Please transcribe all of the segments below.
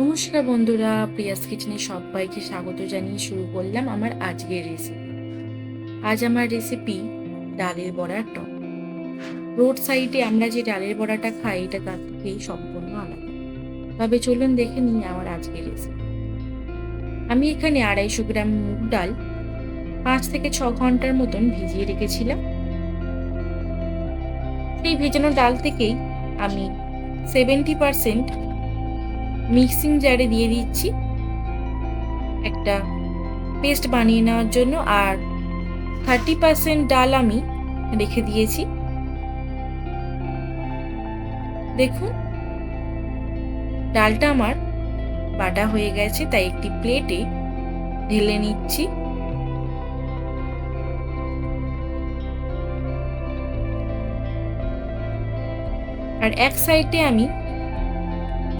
নমস্কার বন্ধুরা, প্রিয়াস কিচেনে সবাইকে স্বাগত জানিয়ে শুরু করলাম আমার আজকের রেসিপি আজ আমার রেসিপি ডালের বড়ার টক। রোড সাইডে আমরা যে ডালের বড়াটা খাই, এটা তার থেকেই সম্পূর্ণ আলাদা। তবে চলুন দেখে নিই আমার আজকের রেসিপি আমি এখানে আড়াইশো গ্রাম মুগ ডাল পাঁচ থেকে ছ ঘণ্টার মতন ভিজিয়ে রেখেছিলাম। সেই ভেজানো ডাল থেকেই আমি সেভেন্টি পারসেন্ট মিক্সিং জারে দিয়ে দিচ্ছি। একটা পেস্ট বানিয়ে নেওয়ার জন্য আর থার্টি পার্সেন্ট ডাল আমি রেখে দিয়েছি। দেখুন, ডালটা আমার বাটা হয়ে গেছে, তাই একটি প্লেটে ঢেলে নিচ্ছি। আর এক সাইডে আমি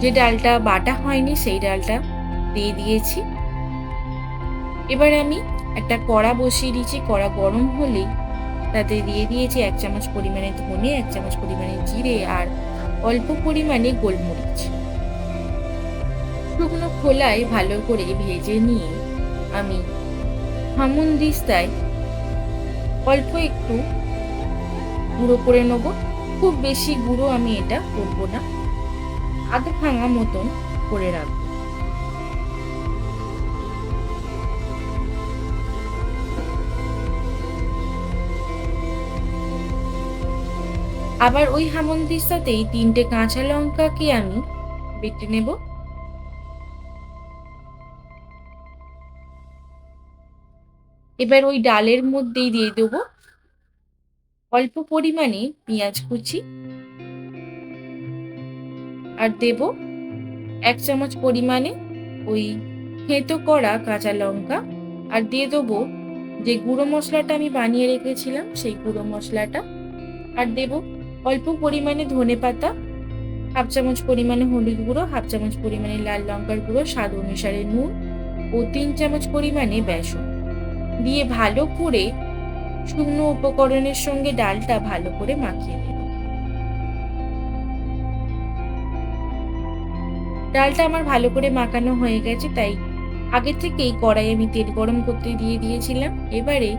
যে ডালটা বাটা হয়নি, সেই ডালটা দিয়ে দিয়েছি। এবার আমি একটা কড়া বসিয়ে দিয়েছি। কড়া গরম হলেই তাতে দিয়ে দিয়েছি এক চামচ পরিমাণে ধনে, এক চামচ পরিমাণে জিরে আর অল্প পরিমাণে গোলমরিচ। শুকনো খোলায় ভালো করে ভেজে নিয়ে আমি হামুন দিস্তায় অল্প একটু গুঁড়ো করে নেব। খুব বেশি গুঁড়ো আমি এটা করব না। আধ ভাঙা মতন করে রাখব। আবার ওই হামন্দিস্তাতেই তিনটে কাঁচা লঙ্কাকে আমি বেটে নেব। এবার ওই ডালের মধ্যেই দিয়ে দেবো অল্প পরিমাণে পেঁয়াজ কুচি। আর দেব এক চামচ পরিমাণে ওই থেঁতো করা কাঁচা লঙ্কা আর দিয়ে দেবো যে গুঁড়ো মশলাটা আমি বানিয়ে রেখেছিলাম, সেই গুঁড়ো মশলাটা। আর দেব অল্প পরিমাণে ধনে পাতা, হাফ চামচ পরিমাণে হলুদ গুঁড়ো, হাফ চামচ পরিমাণে লাল লঙ্কার গুঁড়ো, স্বাদ অনুসারে নুন ও তিন চামচ পরিমাণে বেসন। দিয়ে ভালো করে শুকনো উপকরণের সঙ্গে ডালটা ভালো করে মাখিয়ে নেব ডালটা আমার ভালো করে মাখানো হয়ে গেছে, তাই আগে থেকেই কড়াই আমি তেল গরম করতে দিয়ে দিয়েছিলাম। এবারে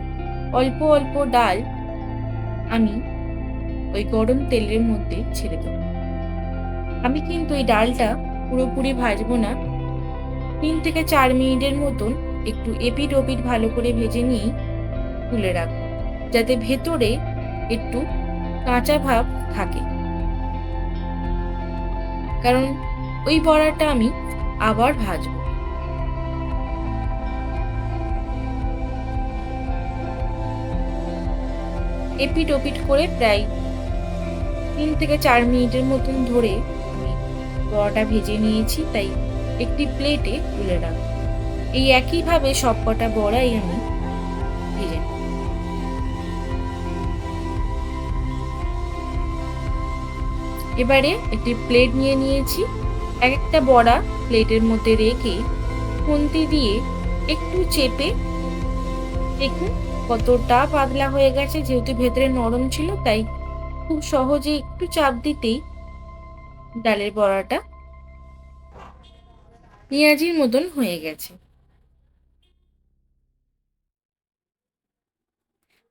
অল্প অল্প ডাল আমি ওই গরম তেলের মধ্যে ছেড়ে দেবো। আমি কিন্তু এই ডালটা পুরোপুরি ভাজবো না। তিন থেকে চার মিনিটের মতন একটু এপিট ওপিট ভালো করে ভেজে নিয়েই তুলে রাখব যাতে ভেতরে একটু কাঁচা ভাব থাকে। কারণ ওই বড়াটা আমি আবার ভাজবো। এপিট ওপিট করে প্রায় তিন থেকে চার মিনিটের মতন ধরে আমি বড়াটা ভেজে নিয়েছি, তাই একটি প্লেটে তুলে রাখব। এই একইভাবে সব কটা বড়াই আমি ভেজে এবারে একটি প্লেট নিয়ে নিয়েছি। এক একটা বড়া প্লেটের মধ্যে রেখে খুন্তি দিয়ে একটু চেপে দেখুন কতটা পাতলা হয়ে গেছে, যেহেতু ভেতরে নরম ছিল, তাই খুব সহজে একটু চাপ দিতেই ডালের বড়াটা পেঁয়াজির মতন হয়ে গেছে।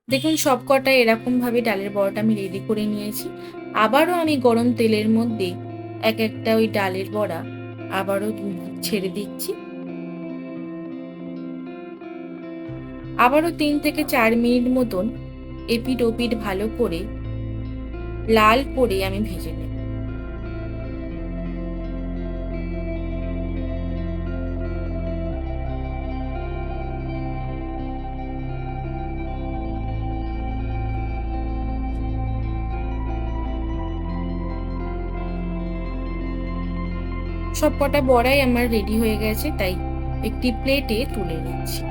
দেখুন সব কটা এরকম ভাবে ডালের বড়াটা আমি রেডি করে নিয়েছি। আবারও আমি গরম তেলের মধ্যে এক একটা ওই ডালের বড়া আবারও ছেড়ে দিচ্ছি। আবারও তিন থেকে চার মিনিট মতন এপিট ওপিট ভালো করে, লাল করে আমি ভেজে নেব। সব কটা বড়াই আমার রেডি হয়ে গেছে, তাই একটি প্লেটে তুলে নিচ্ছি।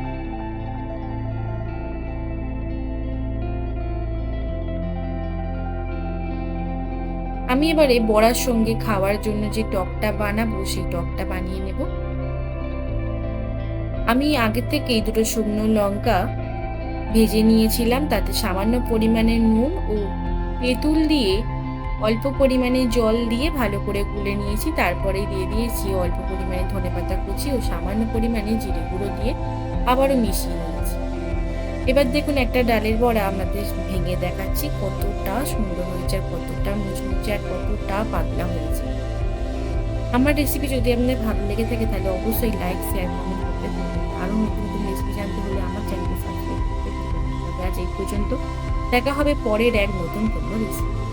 আমি এবারে বড়ার সঙ্গে খাওয়ার জন্য যে টকটা বানাবো, সেই টকটা বানিয়ে নেব। আমি আগে থেকেই দুটো শুকনো লঙ্কা ভেজে নিয়েছিলাম, তাতে সামান্য পরিমাণে নুন ও তেঁতুল দিয়ে অল্প পরিমাণে জল দিয়ে ভালো করে গুলে নিয়েছি তারপরে দিয়ে দিয়েছি অল্প পরিমাণে ধনেপাতা কুচি ও সামান্য পরিমাণে জিরে গুঁড়ো দিয়ে আবারও মিশিয়ে নিয়েছি। এবার দেখুন একটা ডালের বড়া আমাদের ভেঙে দেখাচ্ছি, কতটা সুন্দর হয়েছে আর কতটা মুচমুচে আর কতটা পাতলা হয়েছে। আমার রেসিপি যদি আপনাদের ভালো লেগে থাকে তাহলে অবশ্যই লাইক শেয়ার কমেন্ট করতে আরও নতুন নতুন রেসিপি জানতে হলে আমার চ্যানেলকে সাবস্ক্রাইব করতে আজ এই পর্যন্ত। দেখা হবে পরের এক নতুন কোনো রেসিপি